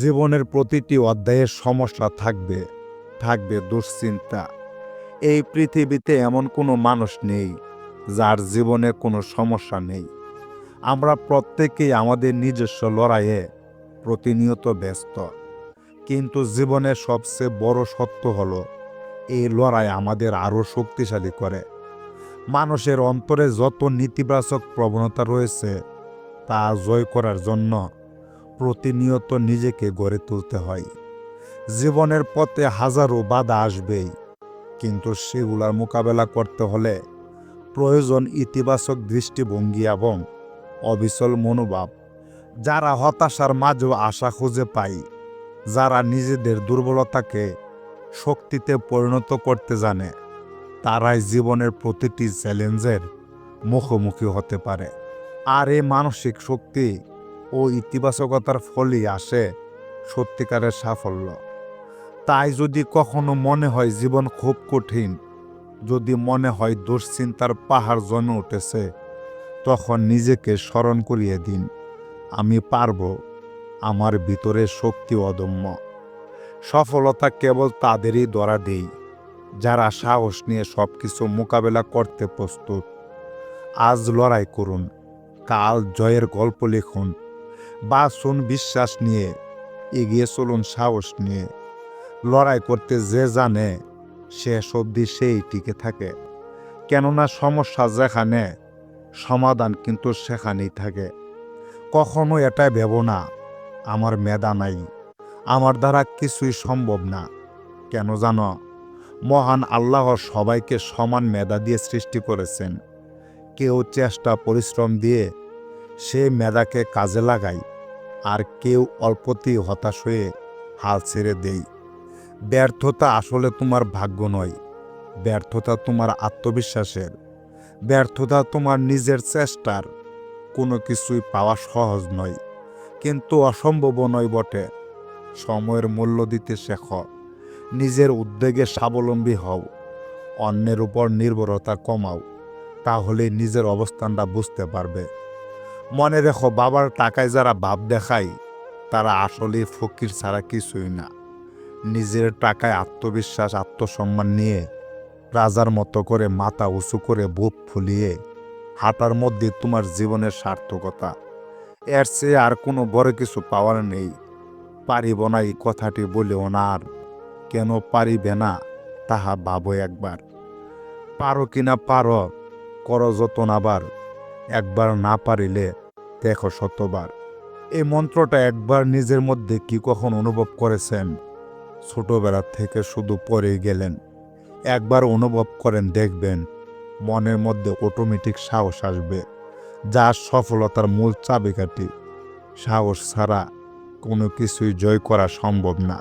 জীবনের প্রতিটি অধ্যায়ের সমস্যা থাকবে থাকবে দুশ্চিন্তা। এই পৃথিবীতে এমন কোনো মানুষ নেই যার জীবনে কোনো সমস্যা নেই। আমরা প্রত্যেকেই আমাদের নিজস্ব লড়াইয়ে প্রতিনিয়ত ব্যস্ত। কিন্তু জীবনের সবচেয়ে বড় সত্য হলো, এই লড়াই আমাদের আরও শক্তিশালী করে। মানুষের অন্তরে যত নেতিবাচক প্রবণতা রয়েছে, তা জয় করার জন্য প্রতিনিয়ত নিজেকে গড়ে তুলতে হয়। জীবনের পথে হাজারো বাধা আসবেই, কিন্তু সেগুলার মোকাবেলা করতে হলে প্রয়োজন ইতিবাচক দৃষ্টিভঙ্গি এবং অবিচল মনোভাব। যারা হতাশার মাঝেও আশা খুঁজে পায়, যারা নিজেদের দুর্বলতাকে শক্তিতে পরিণত করতে জানে, তারাই জীবনের প্রতিটি চ্যালেঞ্জের মুখোমুখি হতে পারে। আর এই মানসিক শক্তি ও ইতিবাচকতার ফলেই আসে সত্যিকারের সাফল্য। তাই যদি কখনো মনে হয় জীবন খুব কঠিন, যদি মনে হয় দুশ্চিন্তার পাহাড় জমে উঠেছে, তখন নিজেকে স্মরণ করিয়ে দিন, আমি পারব, আমার ভিতরে শক্তি অদম্য। সফলতা কেবল তাদেরই ধরা দেই, যারা সাহস নিয়ে সব কিছু মোকাবেলা করতে প্রস্তুত। আজ লড়াই করুন, কাল জয়ের গল্প লিখুন বা শুন বিশ্বাস নিয়ে, এগিয়ে চলুন সাহস নিয়ে। লড়াই করতে যে জানে শেষ অবধি সেই টিকে থাকে। কেননা সমস্যা যেখানে, সমাধান কিন্তু সেখানেই থাকে। কখনো এটা ভেব না, আমার মেধা নাই, আমার দ্বারা কিছুই সম্ভব না। কেন জানো, মহান আল্লাহ সবাইকে সমান মেধা দিয়ে সৃষ্টি করেছেন। কেউ চেষ্টা, পরিশ্রম দিয়ে সে মেধাকে কাজে লাগায় আর কেউ অল্পতেই হতাশ হয়ে হাল ছেড়ে দেয় ব্যর্থতা আসলে তোমার ভাগ্য নয়, ব্যর্থতা তোমার আত্মবিশ্বাসের, ব্যর্থতা তোমার নিজের চেষ্টার। কোনো কিছুই পাওয়া সহজ নয়, কিন্তু অসম্ভব নয় বটে। সময়ের মূল্য দিতে শেখ, নিজের উদ্যোগে স্বাবলম্বী হও, অন্যের উপর নির্ভরতা কমাও তাহলে নিজের অবস্থানটা বুঝতে পারবে। মনে রেখো, বাবার টাকায় যারা ভাব দেখায়, তারা আসলে ফকির ছাড়া কিছুই না। নিজের টাকায় আত্মবিশ্বাস, আত্মসম্মান নিয়ে রাজার মতো করে মাথা উঁচু করে বুক ফুলিয়ে হাঁটার মধ্যে তোমার জীবনের সার্থকতা। এর চেয়ে আর কোনো বড় কিছু পাওয়ার নেই। পারিব না এই কথাটি বলেও না আর কেন পারিবে না তাহা ভাবো একবার। পারো কিনা পারো, করো যতন আবার। একবার না পারিলে, দেখো শতবার এই মন্ত্রটা একবার নিজের মধ্যে কি কখন অনুভব করেছেন? ছোটবেলা থেকে শুধু পড়ে গেলেন। একবার অনুভব করেন, দেখবেন মনের মধ্যে অটোমেটিক সাহস আসবে। যা সফলতার মূল চাবিকাঠি। সাহস ছাড়া কোনো কিছুই জয় করা সম্ভব না।